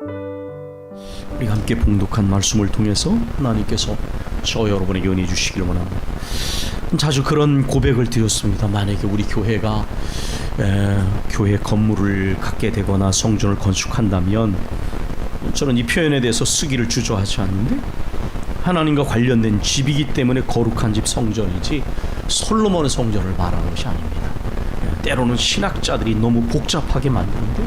우리 함께 봉독한 말씀을 통해서 하나님께서 저 여러분에게 은혜 주시기를 원합니다. 자주 그런 고백을 드렸습니다. 만약에 우리 교회가 에, 교회 건물을 갖게 되거나 성전을 건축한다면 저는 이 표현에 대해서 쓰기를 주저하지 않는데 하나님과 관련된 집이기 때문에 거룩한 집 성전이지 솔로몬의 성전을 말하는 것이 아닙니다. 예, 때로는 신학자들이 너무 복잡하게 만드는데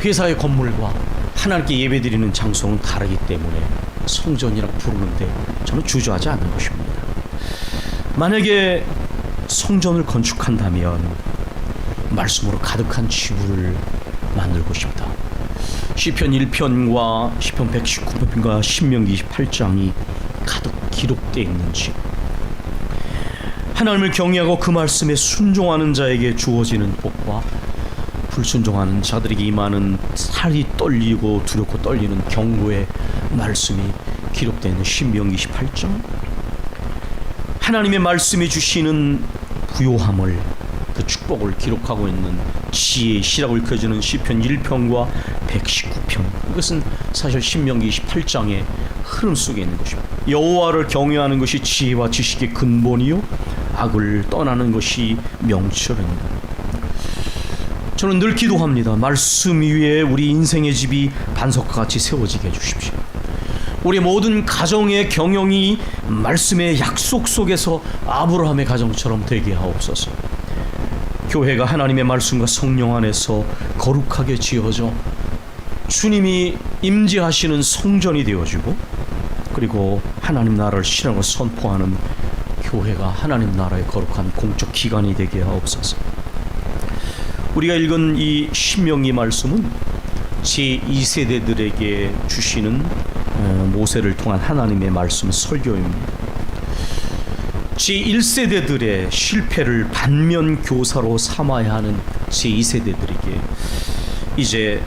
회사의 건물과 하나님께 예배드리는 장소는 다르기 때문에 성전이라고 부르는데 저는 주저하지 않는 것입니다. 만약에 성전을 건축한다면 말씀으로 가득한 지구를 만들고 싶다. 시편 1편과 시편 119편과 신명기 28장이 가득 기록되어 있는 집. 하나님을 경외하고 그 말씀에 순종하는 자에게 주어지는 복과 불순종하는 자들에게 임하는 살이 떨리고 두렵고 떨리는 경고의 말씀이 있는 신명기 28장. 하나님의 말씀이 주시는 부요함을 그 축복을 기록하고 있는 지혜의 시락을 켜주는 시편 1편과 119편. 이것은 사실 신명기 28장의 흐름 속에 있는 것입니다. 여호와를 경외하는 것이 지혜와 지식의 근본이요 악을 떠나는 것이 명철입니다 저는 늘 기도합니다 말씀 위에 우리 인생의 집이 반석과 같이 세워지게 해주십시오 우리 모든 가정의 경영이 말씀의 약속 속에서 아브라함의 가정처럼 되게 하옵소서. 교회가 하나님의 말씀과 성령 안에서 거룩하게 지어져 주님이 임재하시는 성전이 되어지고 그리고 하나님 나라를 실현하고 선포하는 교회가 하나님 나라의 거룩한 공적 기관이 되게 하옵소서. 우리가 읽은 이 신명기 말씀은 제 2세대들에게 주시는 어, 모세를 통한 하나님의 말씀 설교입니다. 제 1세대들의 실패를 반면 교사로 삼아야 하는 제 2세대들에게 이제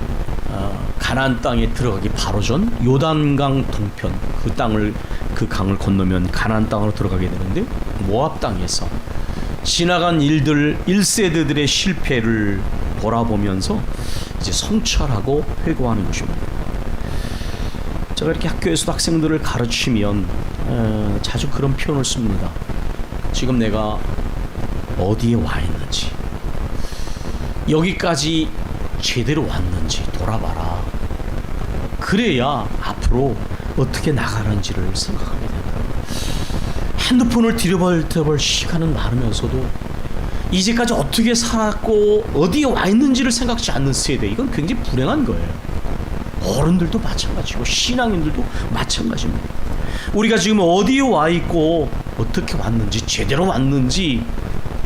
어, 가나안 땅에 들어가기 바로 전 요단강 동편 그 땅을 그 강을 건너면 가나안 땅으로 들어가게 되는데 모압 땅에서 지나간 일들 1세대들의 실패를 돌아보면서 이제 성찰하고 회고하는 것입니다. 제가 이렇게 학교에서도 학생들을 가르치면 에, 자주 그런 표현을 씁니다. 지금 내가 어디에 와 있는지, 여기까지 제대로 왔는지 돌아봐라. 그래야 앞으로 어떻게 나가는지를 생각하게 된다. 핸드폰을 들여볼 시간은 많으면서도 이제까지 어떻게 살았고 어디에 와 있는지를 생각지 않는 세대 이건 굉장히 불행한 거예요. 어른들도 마찬가지고 신앙인들도 마찬가지입니다. 우리가 지금 어디에 와 있고 어떻게 왔는지 제대로 왔는지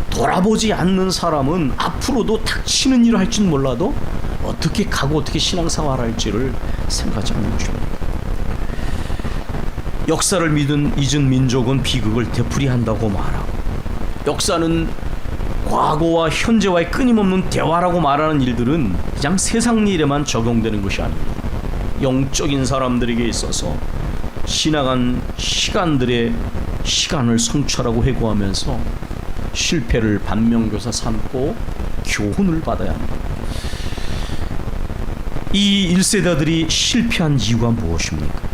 돌아보지 않는 사람은 앞으로도 닥치는 일을 할지 몰라도 어떻게 가고 어떻게 신앙생활 할지를 생각하지 않는 것입니다. 역사를 믿은 잊은 민족은 비극을 되풀이한다고 말하고 역사는 과거와 현재와의 끊임없는 대화라고 말하는 일들은 그냥 세상 일에만 적용되는 것이 아닙니다. 영적인 사람들에게 있어서 지나간 시간들의 시간을 성찰하고 회고하면서 실패를 반면교사 삼고 교훈을 받아야 합니다. 이 1세대들이 실패한 이유가 무엇입니까?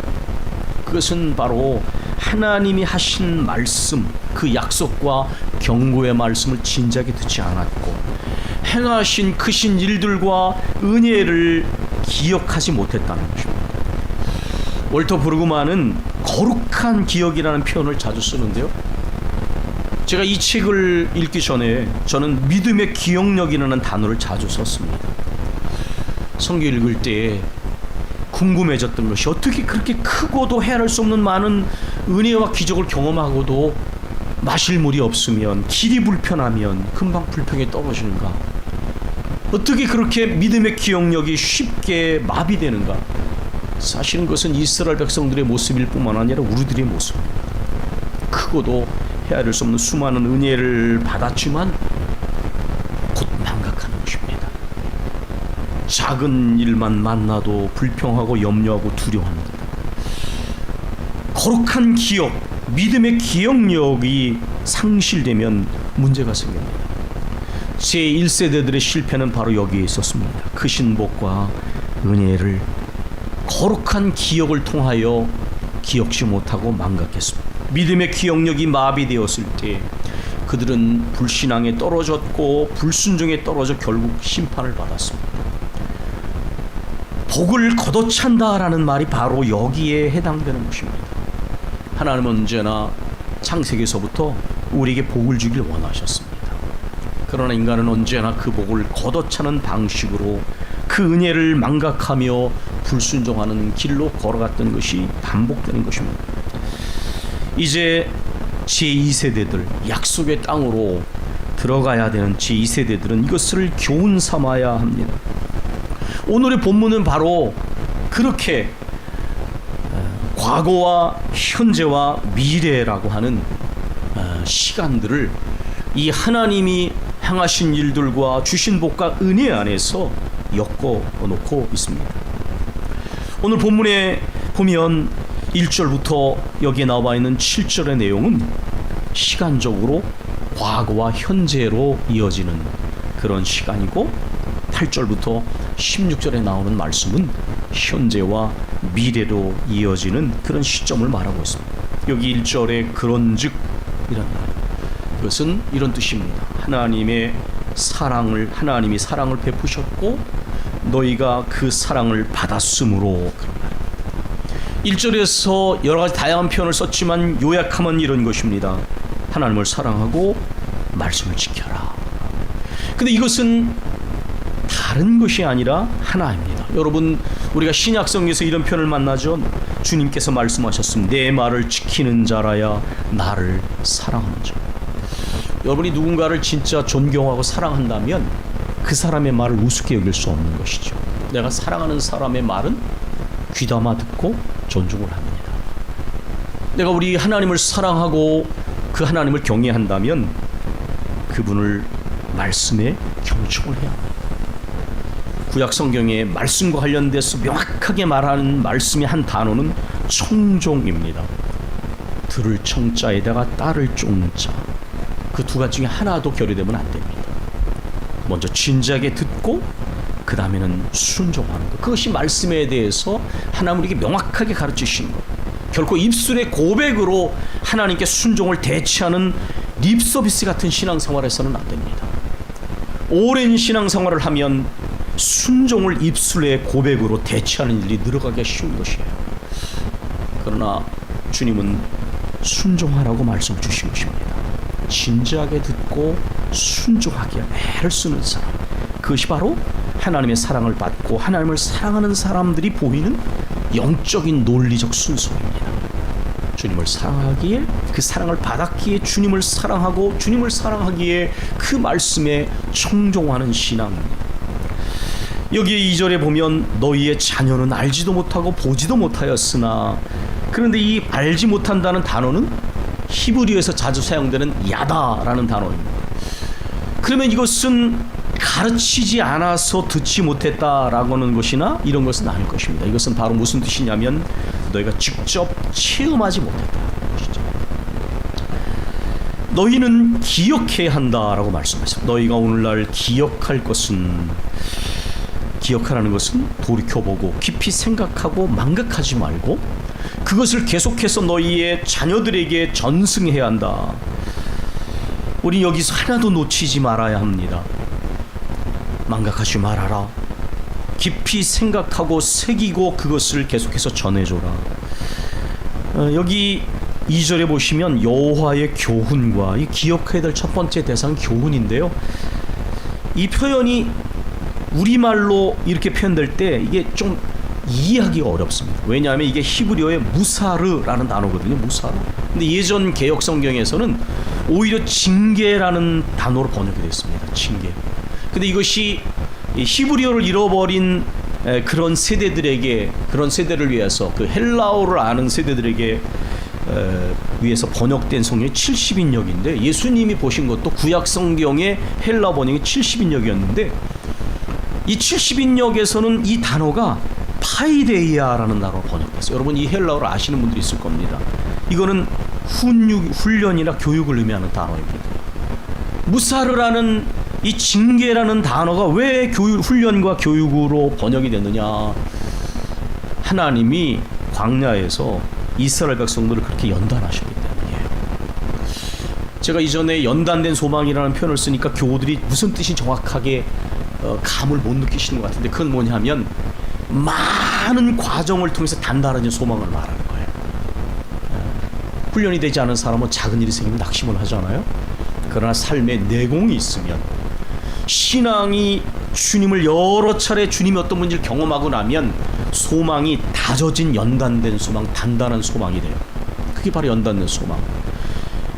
그것은 바로 하나님이 하신 말씀, 그 약속과 경고의 말씀을 진작에 듣지 않았고 행하신 크신 일들과 은혜를 기억하지 못했다는 것입니다. 월터 브루그만은 거룩한 기억이라는 표현을 자주 쓰는데요. 제가 이 책을 읽기 전에 저는 믿음의 기억력이라는 단어를 자주 썼습니다. 성경 읽을 때 궁금해졌던 것이 어떻게 그렇게 크고도 헤아릴 수 없는 많은 은혜와 기적을 경험하고도 마실 물이 없으면 길이 불편하면 금방 불평에 떨어지는가? 어떻게 그렇게 믿음의 기억력이 쉽게 마비되는가? 사실은 그것은 이스라엘 백성들의 모습일 뿐만 아니라 우리들의 모습. 크고도 헤아릴 수 없는 수많은 은혜를 받았지만 곧 망각하는 것입니다. 작은 일만 만나도 불평하고 염려하고 두려워합니다. 거룩한 기억, 믿음의 기억력이 상실되면 문제가 생깁니다. 제 1세대들의 실패는 바로 여기에 있었습니다. 크신 복과 은혜를 거룩한 기억을 통하여 기억지 못하고 망각했습니다. 믿음의 기억력이 마비되었을 때 그들은 불신앙에 떨어졌고 불순종에 떨어져 결국 심판을 받았습니다. 복을 걷어찬다라는 말이 바로 여기에 해당되는 것입니다. 하나님은 언제나 창세기에서부터 우리에게 복을 주길 원하셨습니다. 그러나 인간은 언제나 그 복을 걷어차는 방식으로 그 은혜를 망각하며 불순종하는 길로 걸어갔던 것이 반복되는 것입니다. 이제 제2세대들 약속의 땅으로 들어가야 되는 제2세대들은 이것을 교훈 삼아야 합니다. 오늘의 본문은 바로 그렇게 어, 과거와 현재와 미래라고 하는 어, 시간들을 이 하나님이 행하신 일들과 주신 복과 은혜 안에서 엮어 놓고 있습니다. 오늘 본문에 보면 1절부터 여기에 나와 있는 7절의 내용은 시간적으로 과거와 현재로 이어지는 그런 시간이고 8절부터 16절에 나오는 말씀은 현재와 미래로 이어지는 그런 시점을 말하고 있습니다. 여기 1절에 그런즉 이란 말. 그것은 이런 뜻입니다. 하나님의 사랑을 하나님이 사랑을 베푸셨고 너희가 그 사랑을 받았으므로 그런 말. 1절에서 여러 가지 다양한 표현을 썼지만 요약하면 이런 것입니다. 하나님을 사랑하고 말씀을 지켜라. 근데 이것은 다른 것이 아니라 하나입니다. 여러분 우리가 신약성에서 이런 표현을 만나죠. 주님께서 말씀하셨습니다. 내 말을 지키는 자라야 나를 사랑하는 자. 여러분이 누군가를 진짜 존경하고 사랑한다면 그 사람의 말을 우습게 여길 수 없는 것이죠. 내가 사랑하는 사람의 말은 귀담아 듣고 존중을 합니다. 내가 우리 하나님을 사랑하고 그 하나님을 경외한다면 그분을 말씀에 경청을 해야 합니다. 구약 성경에 말씀과 관련돼서 명확하게 말하는 말씀의 한 단어는 청종입니다. 들을 청자에다가 따를 종자. 그 두 가지 중에 하나도 결여되면 안 됩니다. 먼저 진지하게 듣고 그 다음에는 순종하는 것. 그것이 말씀에 대해서 하나님 우리에게 명확하게 가르치신 것. 결코 입술의 고백으로 하나님께 순종을 대체하는 립 서비스 같은 신앙생활에서는 안 됩니다. 오랜 신앙생활을 하면 순종을 입술의 고백으로 대체하는 일이 늘어가기가 쉬운 것이에요. 그러나 주님은 순종하라고 말씀 주신 것입니다. 진지하게 듣고 순종하기에 애를 쓰는 사람. 그것이 바로 하나님의 사랑을 받고 하나님을 사랑하는 사람들이 보이는 영적인 논리적 순서입니다. 주님을 사랑하기에 그 사랑을 받았기에 주님을 사랑하고 주님을 사랑하기에 그 말씀에 청종하는 신앙입니다. 여기에 2절에 보면 너희의 자녀는 알지도 못하고 보지도 못하였으나 그런데 이 알지 못한다는 단어는 히브리어에서 자주 사용되는 야다라는 단어입니다. 그러면 이것은 가르치지 않아서 듣지 못했다라고 하는 것이나 이런 것은 아닐 것입니다. 이것은 바로 무슨 뜻이냐면 너희가 직접 체험하지 것이죠. 너희는 기억해야 한다라고 말씀하셨습니다. 너희가 오늘날 기억할 것은 기억하라는 것은 돌이켜보고 깊이 생각하고 망각하지 말고 그것을 계속해서 너희의 자녀들에게 전승해야 한다. 우리 여기서 하나도 놓치지 말아야 합니다. 망각하지 말아라. 깊이 생각하고 새기고 그것을 계속해서 전해줘라. 어, 여기 2절에 보시면 여호와의 교훈과 이 기억해야 될 첫 번째 대상 교훈인데요. 이 표현이 우리말로 이렇게 표현될 때 이게 좀 이해하기가 어렵습니다. 왜냐하면 이게 히브리어의 무사르라는 단어거든요. 무사르. 근데 예전 개혁 성경에서는 오히려 징계라는 단어로 번역이 됐습니다. 징계. 근데 이것이 히브리어를 잃어버린 에, 그런 세대들에게 그런 세대를 위해서 그 헬라어를 아는 세대들에게 에, 위해서 번역된 성경이 70인역인데 예수님이 보신 것도 구약 성경의 헬라 번역이 70인역이었는데 이 70인역에서는 이 단어가 파이데이아라는 단어로 번역됐어요. 여러분 이 헬라어를 아시는 분들이 있을 겁니다. 이거는 훈육, 훈련이나 교육을 의미하는 단어입니다. 무사르라는 이 징계라는 단어가 왜 교육, 훈련과 교육으로 번역이 됐느냐? 하나님이 광야에서 이스라엘 백성들을 그렇게 연단하셨기 때문이에요. 제가 이전에 연단된 소망이라는 표현을 쓰니까 교우들이 무슨 뜻이 정확하게 어, 감을 못 느끼시는 것 같은데 그건 뭐냐면 많은 과정을 통해서 단단한 소망을 말하는 거예요. 어, 훈련이 되지 않은 사람은 작은 일이 생기면 낙심을 하잖아요. 그러나 삶에 내공이 있으면 신앙이 주님을 여러 차례 주님이 어떤 분인지를 경험하고 나면 소망이 다져진 연단된 소망, 단단한 소망이 돼요. 그게 바로 연단된 소망.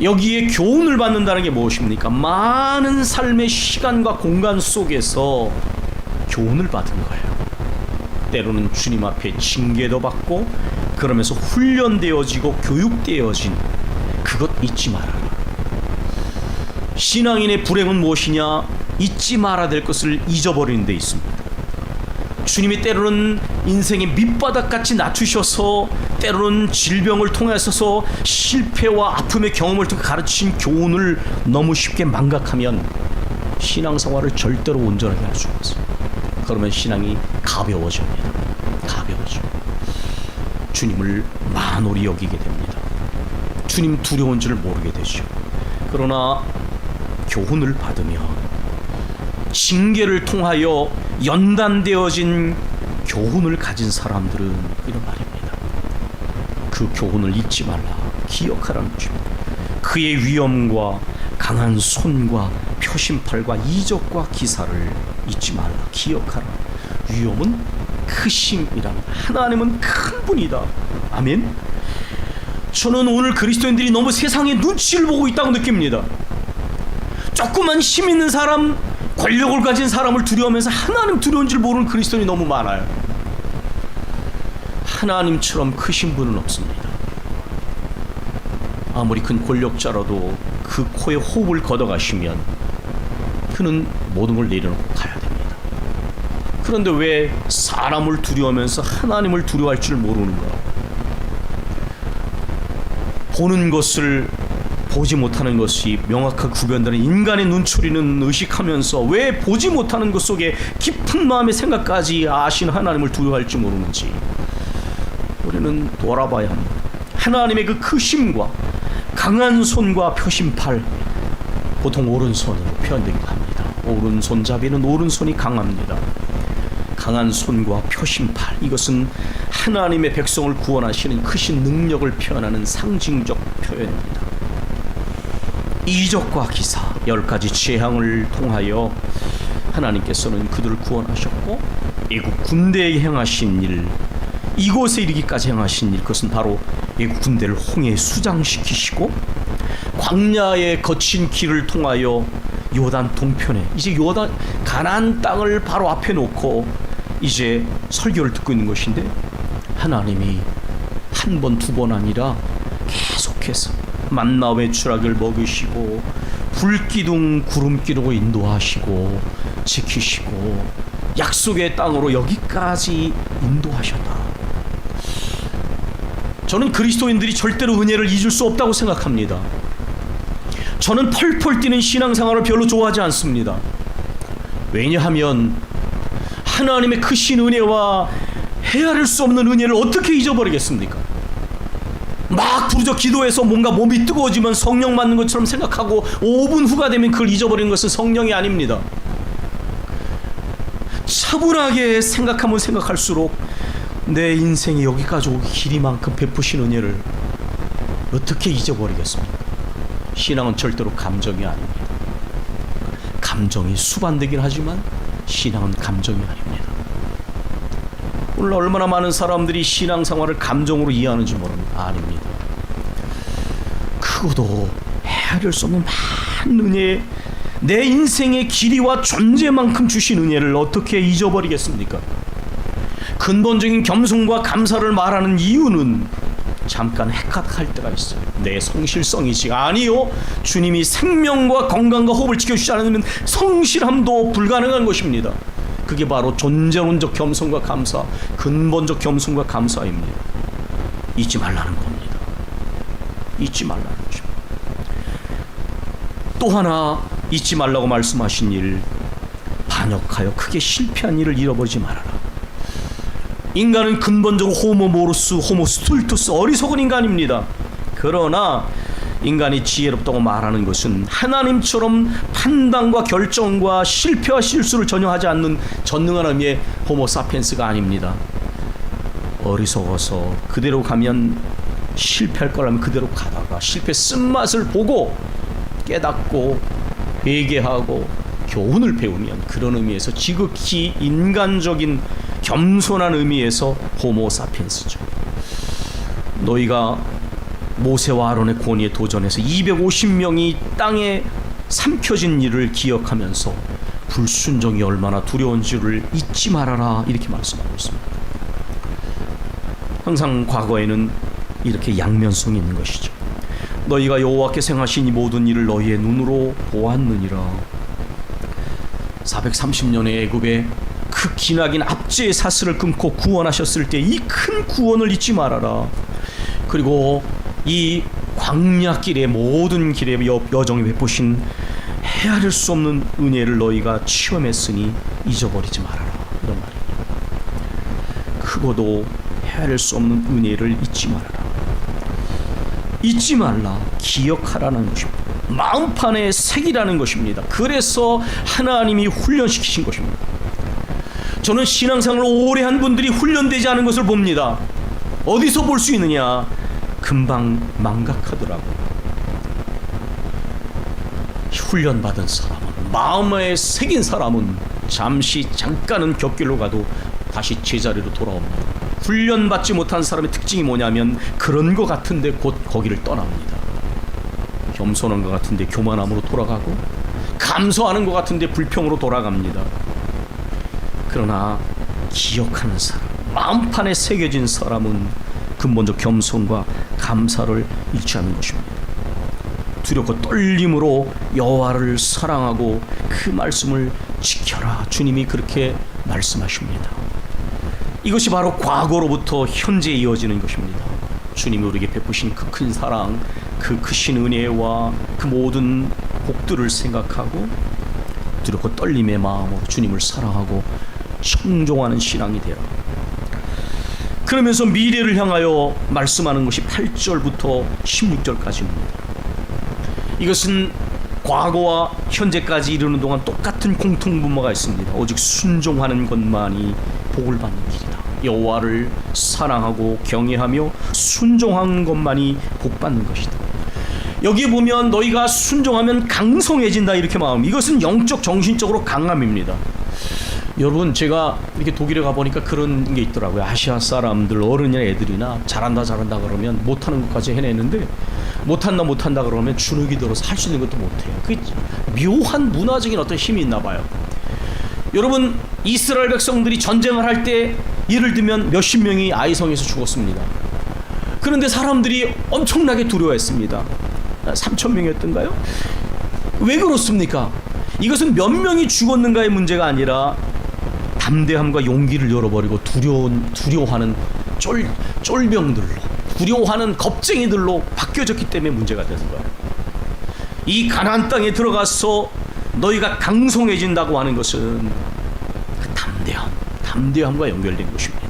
여기에 교훈을 받는다는 게 무엇입니까? 많은 삶의 시간과 공간 속에서 교훈을 받은 거예요. 때로는 주님 앞에 징계도 받고 그러면서 훈련되어지고 교육되어진 그것 잊지 말아라. 신앙인의 불행은 무엇이냐? 잊지 말아야 될 것을 잊어버리는 데 있습니다. 주님이 때로는 인생의 밑바닥 같이 낮추셔서 때로는 질병을 통해서서 실패와 아픔의 경험을 통해 가르친 교훈을 너무 쉽게 망각하면 신앙생활을 절대로 온전하게 할 수가 없어요. 그러면 신앙이 가벼워집니다. 가벼워져. 주님을 만홀히 여기게 됩니다. 주님 두려운 줄 모르게 되죠. 그러나 교훈을 받으며 징계를 통하여 연단되어진 교훈을 가진 사람들은 이런 말입니다. 그 교훈을 잊지 말라. 기억하라는 것입니다. 그의 위엄과 강한 손과 표심팔과 이적과 기사를 잊지 말라. 기억하라. 위엄은 크심이라는 하나님은 큰 분이다. 아멘. 저는 오늘 그리스도인들이 너무 세상의 눈치를 보고 있다고 느낍니다. 조그만 힘 있는 사람, 권력을 가진 사람을 두려워하면서 하나님 두려운 줄 모르는 그리스도인이 너무 많아요. 하나님처럼 크신 분은 없습니다. 아무리 큰 권력자라도 그 코에 호흡을 걷어가시면 그는 모든 걸 내려놓고 가야 됩니다. 그런데 왜 사람을 두려워하면서 하나님을 두려워할 줄 모르는 가? 보는 것을 보지 못하는 것이 명확하게 구별되는 인간의 눈초리는 의식하면서 왜 보지 못하는 것 속에 깊은 마음의 생각까지 아신 하나님을 두려워할지 모르는지 우리는 돌아봐야 합니다. 하나님의 그 크심과 강한 손과 표심팔 보통 오른손으로 표현되기도 합니다. 오른손잡이는 오른손이 강합니다. 강한 손과 표심팔 이것은 하나님의 백성을 구원하시는 크신 능력을 표현하는 상징적 표현입니다. 이적과 기사 열 가지 재앙을 통하여 하나님께서는 그들을 구원하셨고 애국 군대에 행하신 일 이곳에 이르기까지 행하신 일 그것은 바로 애국 군대를 홍해에 수장시키시고 광야에 거친 길을 통하여 요단 동편에 이제 요단 가나안 땅을 바로 앞에 놓고 이제 설교를 듣고 있는 것인데 하나님이 한 번 두 번 아니라 계속해서 만나 외출하기를 먹이시고 불기둥 구름기로 인도하시고 지키시고 약속의 땅으로 여기까지 인도하셨다. 저는 그리스도인들이 절대로 은혜를 잊을 수 없다고 생각합니다. 저는 펄펄 뛰는 신앙생활을 별로 좋아하지 않습니다. 왜냐하면 하나님의 크신 은혜와 헤아릴 수 없는 은혜를 어떻게 잊어버리겠습니까? 막 부르짖어 기도해서 뭔가 몸이 뜨거워지면 성령 맞는 것처럼 생각하고 5분 후가 되면 그걸 잊어버리는 것은 성령이 아닙니다. 차분하게 생각하면 생각할수록 내 인생이 여기까지 오기 길이만큼 베푸신 은혜를 어떻게 잊어버리겠습니까? 신앙은 절대로 감정이 아닙니다. 감정이 수반되긴 하지만 신앙은 감정이 아닙니다. 오늘 얼마나 많은 사람들이 신앙생활을 감정으로 이해하는지 모릅니다. 아닙니다. 크고도 헤아릴 수 없는 많은 은혜, 내 인생의 길이와 존재만큼 주신 은혜를 어떻게 잊어버리겠습니까? 근본적인 겸손과 감사를 말하는 이유는 잠깐 헷갈할 때가 있어요. 내 성실성이지 아니요. 주님이 생명과 건강과 호흡을 지켜주지 않으면 성실함도 불가능한 것입니다. 그게 바로 존재론적 겸손과 감사, 근본적 겸손과 감사입니다. 잊지 말라는 겁니다. 잊지 말라는 거죠. 또 하나 잊지 말라고 말씀하신 일, 반역하여 크게 실패한 일을 잃어버리지 말아라. 인간은 근본적으로 호모 모로스, 호모 스툴투스 어리석은 인간입니다. 그러나 인간이 지혜롭다고 말하는 것은 하나님처럼 판단과 결정과 실패와 실수를 전혀 하지 않는 전능한 의미의 호모 사피엔스가 아닙니다. 어리석어서 그대로 가면 실패할 거라면 그대로 가다가 실패 쓴맛을 보고 깨닫고 회개하고 교훈을 배우면 그런 의미에서 지극히 인간적인 겸손한 의미에서 호모 사피엔스죠. 너희가 모세와 아론의 권위에 도전해서 250명이 땅에 삼켜진 일을 기억하면서 불순종이 얼마나 두려운지를 잊지 말아라 이렇게 말씀하고 있습니다. 항상 과거에는 이렇게 양면성이 있는 것이죠. 너희가 여호와께서 행하신 이 모든 일을 너희의 눈으로 보았느니라. 430년의 애굽에 그 기나긴 압제의 사슬을 끊고 구원하셨을 때 이 큰 구원을 잊지 말아라. 그리고 이 광야길의 모든 길에 여, 여정이 베푸신 헤아릴 수 없는 은혜를 너희가 체험했으니 잊어버리지 말아라. 이런 말이에요. 크고도 헤아릴 수 없는 은혜를 잊지 말아라. 잊지 말라. 기억하라는 것입니다. 마음판에 새기라는 것입니다. 그래서 하나님이 훈련시키신 것입니다. 저는 신앙생활을 오래 한 분들이 훈련되지 않은 것을 봅니다. 어디서 볼 수 있느냐? 금방 망각하더라고. 훈련받은 사람은 마음에 새긴 사람은 잠시 잠깐은 곁길로 가도 다시 제자리로 돌아옵니다. 훈련받지 못한 사람의 특징이 뭐냐면 그런 것 같은데 곧 거기를 떠납니다. 겸손한 것 같은데 교만함으로 돌아가고 감소하는 것 같은데 불평으로 돌아갑니다. 그러나 기억하는 사람, 마음판에 새겨진 사람은 근본적 겸손과 감사를 않는 것입니다. 두렵고 떨림으로 여호와를 사랑하고 그 말씀을 지켜라. 주님이 그렇게 말씀하십니다. 이것이 바로 과거로부터 현재에 이어지는 것입니다. 주님이 우리에게 베푸신 그 큰 사랑, 그 크신 은혜와 그 모든 복들을 생각하고 두렵고 떨림의 마음으로 주님을 사랑하고 청종하는 신앙이 되라. 그러면서 미래를 향하여 말씀하는 것이 8절부터 16절까지입니다. 이것은 과거와 현재까지 이르는 동안 똑같은 공통분모가 있습니다. 오직 순종하는 것만이 복을 받는 길이다. 여호와를 사랑하고 경외하며 순종하는 것만이 복 받는 것이다. 여기 보면 너희가 순종하면 강성해진다 이렇게 마음. 이것은 영적 정신적으로 강함입니다. 여러분 제가 이렇게 독일에 가 보니까 그런 게 있더라고요. 아시아 사람들 어른이나 애들이나 잘한다 잘한다 그러면 못하는 것까지 해내는데 못한다 못한다 그러면 주눅이 들어서 할 수 있는 것도 못해요. 그 묘한 문화적인 어떤 힘이 있나 봐요. 여러분 이스라엘 백성들이 전쟁을 할 때 예를 들면 몇십 명이 아이성에서 죽었습니다. 그런데 사람들이 엄청나게 두려워했습니다. 3천 명이었던가요? 왜 그렇습니까? 이것은 몇 명이 죽었는가의 문제가 아니라 담대함과 용기를 잃어버리고 두려운 두려워하는 쫄 쫄병들로 두려워하는 겁쟁이들로 바뀌어졌기 때문에 문제가 되는 거예요. 이 가나안 땅에 들어가서 너희가 강성해진다고 하는 것은 그 담대함, 담대함과 연결된 것입니다.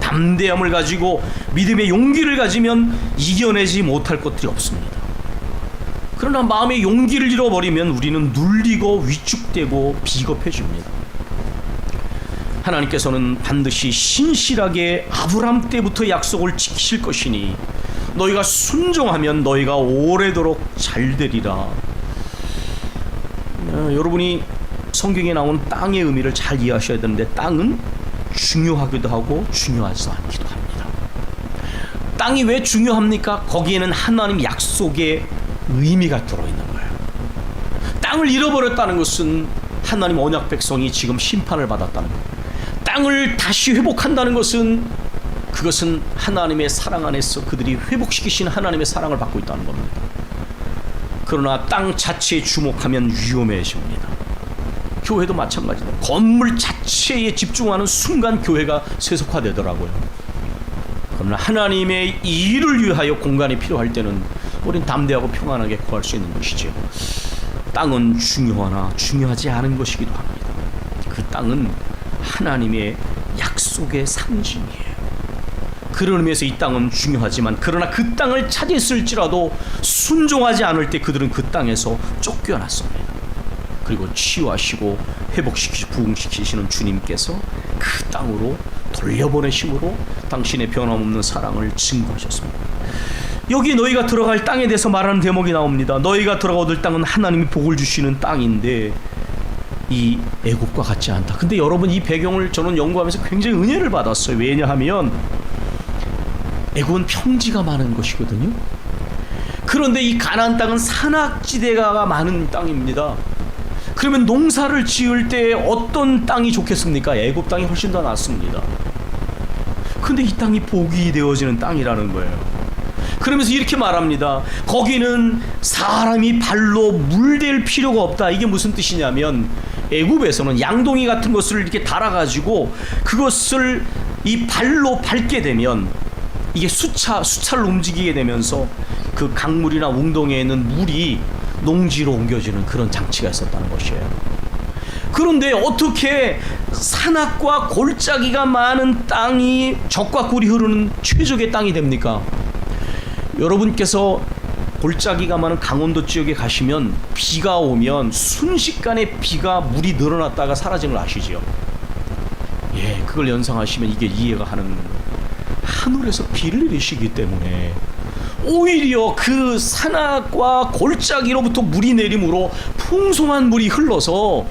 담대함을 가지고 믿음의 용기를 가지면 이겨내지 못할 것들이 없습니다. 그러나 마음의 용기를 잃어버리면 우리는 눌리고 위축되고 비겁해집니다. 하나님께서는 반드시 신실하게 아브람 때부터 약속을 지키실 것이니 너희가 순종하면 너희가 오래도록 잘 되리라. 어, 여러분이 성경에 나온 땅의 의미를 잘 이해하셔야 되는데 땅은 중요하기도 하고 중요하지 않기도 합니다. 땅이 왜 중요합니까? 거기에는 하나님 약속의 의미가 들어 있는 거예요. 땅을 잃어버렸다는 것은 하나님 언약 백성이 지금 심판을 받았다는 거예요. 땅을 다시 회복한다는 것은 그것은 하나님의 사랑 안에서 그들이 회복시키신 하나님의 사랑을 받고 있다는 겁니다. 그러나 땅 자체에 주목하면 위험해집니다. 교회도 마찬가지다. 건물 자체에 집중하는 순간 교회가 세속화되더라고요. 그러나 하나님의 일을 위하여 공간이 필요할 때는 우린 담대하고 평안하게 구할 수 있는 것이죠. 땅은 중요하나 중요하지 않은 것이기도 합니다. 그 땅은 하나님의 약속의 상징이에요. 그런 의미에서 이 땅은 중요하지만 그러나 그 땅을 차지했을지라도 순종하지 않을 때 그들은 그 땅에서 쫓겨났습니다. 그리고 치유하시고 회복시키시고 부흥시키시는 주님께서 그 땅으로 돌려보내심으로 당신의 변함없는 사랑을 증거하셨습니다. 여기 너희가 들어갈 땅에 대해서 말하는 대목이 나옵니다. 너희가 들어가 얻을 땅은 하나님이 복을 주시는 땅인데 이 애국과 같지 않다. 근데 여러분 이 배경을 저는 연구하면서 굉장히 은혜를 받았어요. 왜냐하면 애국은 평지가 많은 것이거든요. 그런데 이 가나안 땅은 산악지대가 많은 땅입니다. 그러면 농사를 지을 때 어떤 땅이 좋겠습니까? 애굽 땅이 훨씬 더 낫습니다. 근데 이 땅이 복이 되어지는 땅이라는 거예요. 그러면서 이렇게 말합니다. 거기는 사람이 발로 물댈 필요가 없다. 이게 무슨 뜻이냐면 애굽에서는 양동이 같은 것을 이렇게 달아가지고 그것을 이 발로 밟게 되면 이게 수차 수차를 움직이게 되면서 그 강물이나 웅덩이에 있는 물이 농지로 옮겨지는 그런 장치가 있었다는 것이에요. 그런데 어떻게 산악과 골짜기가 많은 땅이 적과 꿀이 흐르는 최적의 땅이 됩니까? 여러분께서 골짜기가 많은 강원도 지역에 가시면 비가 오면 순식간에 비가 물이 늘어났다가 사라지는 걸 아시죠? 예, 그걸 연상하시면 이게 이해가 하는. 하늘에서 비를 내리시기 때문에 오히려 그 산악과 골짜기로부터 물이 내림으로 풍성한 물이 흘러서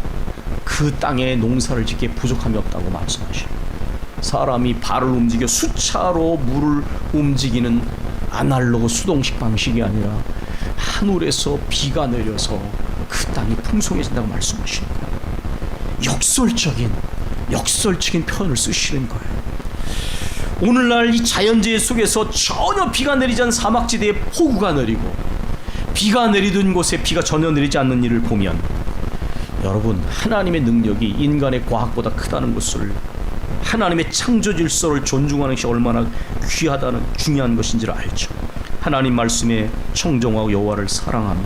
그 땅에 농사를 짓기에 부족함이 없다고 말씀하십니다. 사람이 발을 움직여 수차로 물을 움직이는 아날로그 수동식 방식이 아니라 하늘에서 비가 내려서 그 땅이 풍성해진다고 말씀하시는 거예요. 역설적인 역설적인 표현을 쓰시는 거예요. 오늘날 이 자연재해 속에서 전혀 비가 내리지 않은 사막지대에 폭우가 내리고 비가 내리던 곳에 비가 전혀 내리지 않는 일을 보면 여러분 하나님의 능력이 인간의 과학보다 크다는 것을 하나님의 창조 질서를 존중하는 것이 얼마나 귀하다는 중요한 것인지를 알죠. 하나님 말씀에 청정하고 여호와를 사랑하면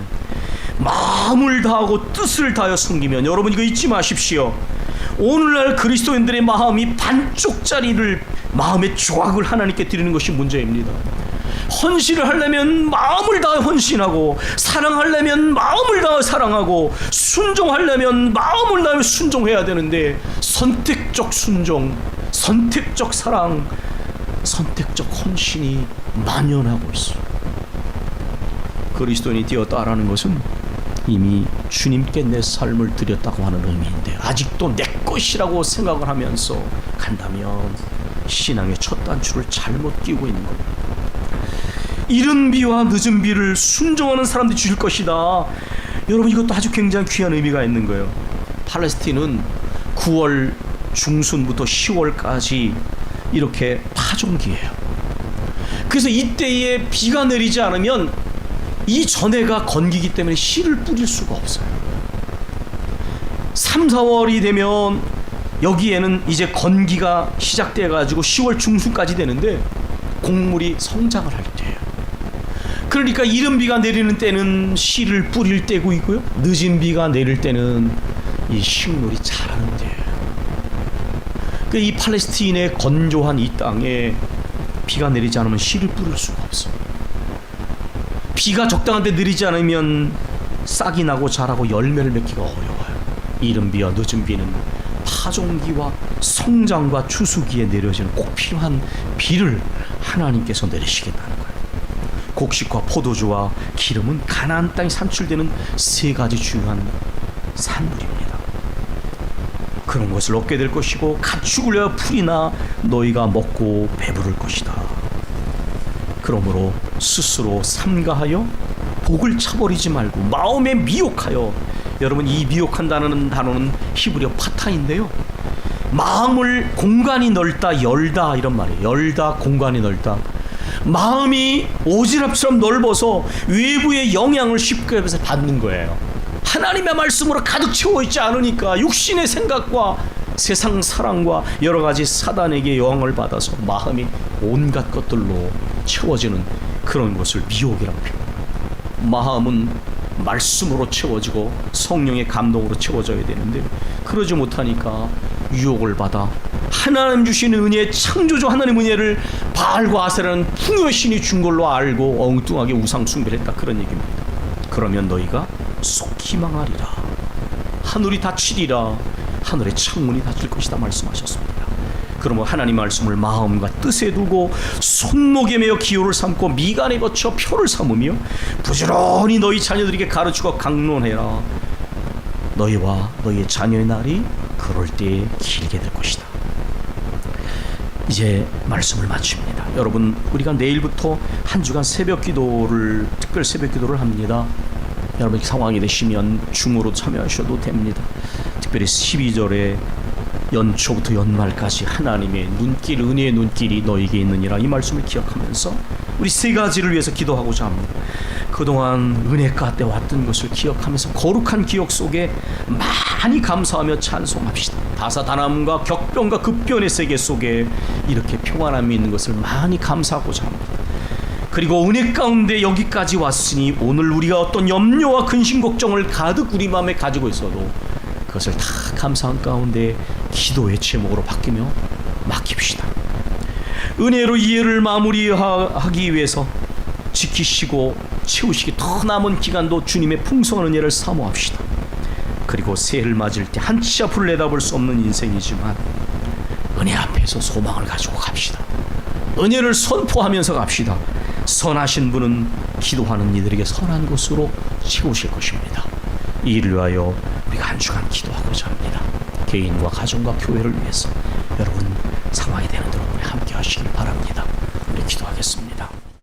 마음을 다하고 뜻을 다하여 섬기면 여러분 이거 잊지 마십시오. 오늘날 그리스도인들의 마음이 반쪽짜리를 마음의 조각을 하나님께 드리는 것이 문제입니다. 헌신을 하려면 마음을 다해 헌신하고 사랑하려면 마음을 다해 사랑하고 순종하려면 마음을 다해 순종해야 되는데 선택적 순종, 선택적 사랑, 선택적 헌신이 만연하고 있어. 그리스도인이 되었다라는 것은 이미 주님께 내 삶을 드렸다고 하는 의미인데 아직도 내 것이라고 생각을 하면서 간다면 신앙의 첫 단추를 잘못 끼고 있는 겁니다. 이른 비와 늦은 비를 순종하는 사람들이 줄 것이다. 여러분 이것도 아주 굉장히 귀한 의미가 있는 거예요. 팔레스틴은 9월 중순부터 10월까지 이렇게 파종기예요. 그래서 이때에 비가 내리지 않으면 이 전해가 건기기 때문에 씨를 뿌릴 수가 없어요. 3, 4월이 되면 여기에는 이제 건기가 시작돼 가지고 10월 중순까지 되는데 곡물이 성장을 할 때예요. 그러니까 이른 비가 내리는 때는 씨를 뿌릴 때고 있고요. 늦은 비가 내릴 때는 이 식물이 자라는 때예요. 그이 팔레스틴의 건조한 이 땅에 비가 내리지 않으면 씨를 뿌릴 수가 없어요. 비가 적당한데 내리지 않으면 싹이 나고 자라고 열매를 맺기가 어려워요. 이른 비와 늦은 비는 파종기와 성장과 추수기에 내려지는 꼭 필요한 비를 하나님께서 내리시겠다는 거예요. 곡식과 포도주와 기름은 가나안 땅에 산출되는 세 가지 중요한 산물입니다. 그런 것을 얻게 될 것이고 가축을 풀이나 너희가 먹고 배부를 것이다. 그러므로 스스로 삼가하여 복을 차버리지 말고 마음에 미혹하여 여러분 이 미혹한다는 단어는 히브리어 파타인데요. 마음을 공간이 넓다 열다 이런 말이에요. 열다 공간이 넓다. 마음이 오지랖처럼 넓어서 외부의 영향을 쉽게 받는 거예요. 하나님의 말씀으로 가득 채워 있지 않으니까 육신의 생각과 세상 사랑과 여러 가지 사단에게 영향을 받아서 마음이 온갖 것들로 채워지는 그런 것을 미혹이라고 표현합니다. 마음은 말씀으로 채워지고 성령의 감동으로 채워져야 되는데 그러지 못하니까 유혹을 받아 하나님 주시는 은혜, 창조주 하나님 은혜를 바알과 아세라는 풍요신이 준 걸로 알고 엉뚱하게 우상 숭배를 했다 그런 얘기입니다. 그러면 너희가 속히 망하리라. 하늘이 닫히리라. 하늘의 창문이 닫힐 것이다 말씀하셨습니다. 그러면 하나님 말씀을 마음과 뜻에 두고 손목에 매어 기호를 삼고 미간에 거쳐 표를 삼으며 부지런히 너희 자녀들에게 가르치고 강론해라. 너희와 너희의 자녀의 날이 그럴 때에 길게 될 것이다. 이제 말씀을 마칩니다. 여러분, 우리가 내일부터 한 주간 새벽 기도를 특별 새벽 기도를 합니다. 여러분 상황이 되시면 중으로 참여하셔도 됩니다. 특별히 12절에 연초부터 연말까지 하나님의 눈길 은혜의 눈길이 너에게 있느니라 이 말씀을 기억하면서 우리 세 가지를 위해서 기도하고자 합니다. 그동안 은혜 가운데 왔던 것을 기억하면서 거룩한 기억 속에 많이 감사하며 찬송합시다. 다사다남과 격변과 급변의 세계 속에 이렇게 평안함이 있는 것을 많이 감사하고자 합니다. 그리고 은혜 가운데 여기까지 왔으니 오늘 우리가 어떤 염려와 근심 걱정을 가득 우리 마음에 가지고 있어도 그것을 다 감사한 가운데 기도의 제목으로 바뀌며 맡깁시다. 은혜로 이해를 마무리하기 위해서 지키시고 채우시기 더 남은 기간도 주님의 풍성한 은혜를 사모합시다. 그리고 새해를 맞을 때 한치 앞을 내다볼 수 없는 인생이지만 은혜 앞에서 소망을 가지고 갑시다. 은혜를 선포하면서 갑시다. 선하신 분은 기도하는 이들에게 선한 곳으로 채우실 것입니다. 이 일을 위하여 우리가 한 주간 기도하고자 합니다. 개인과 가정과 교회를 위해서 여러분 상황이 되는 대로 우리 함께 하시길 바랍니다. 우리 기도하겠습니다.